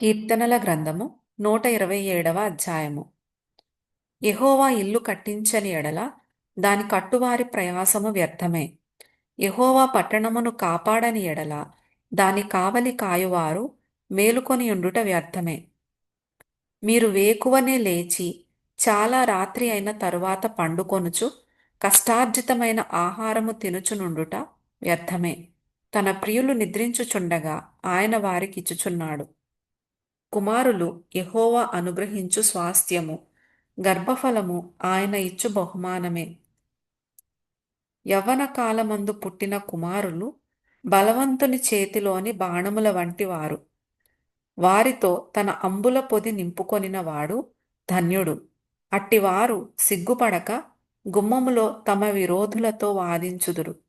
కీర్తనల గ్రంథము నూట ఇరవై ఏడవ అధ్యాయము. యహోవా ఇల్లు కట్టించని ఎడల దాని కట్టువారి ప్రయాసము వ్యర్థమే. యహోవా పట్టణమును కాపాడని ఎడల దాని కావలి కాయువారు మేలుకొనియుండుట వ్యర్థమే. మీరు వేకువనే లేచి చాలా రాత్రి అయిన తరువాత పండుకొనుచు కష్టార్జితమైన ఆహారము తినుచునుండుట వ్యర్థమే. తన ప్రియులు నిద్రించుచుండగా ఆయన వారికిచ్చుచున్నాడు కుమారులు ఎహోవా అనుగ్రహించు స్వాస్థ్యము గర్భఫలము ఆయన ఇచ్చు బహుమానమే. యవ్వన కాలమందు పుట్టిన కుమారులు బలవంతుని చేతిలోని బాణముల వంటివారు. వారితో తన అంబుల పొది నింపుకొనినవాడు ధన్యుడు. అట్టివారు సిగ్గుపడక గుమ్మములో తమ విరోధులతో వాదించుదురు.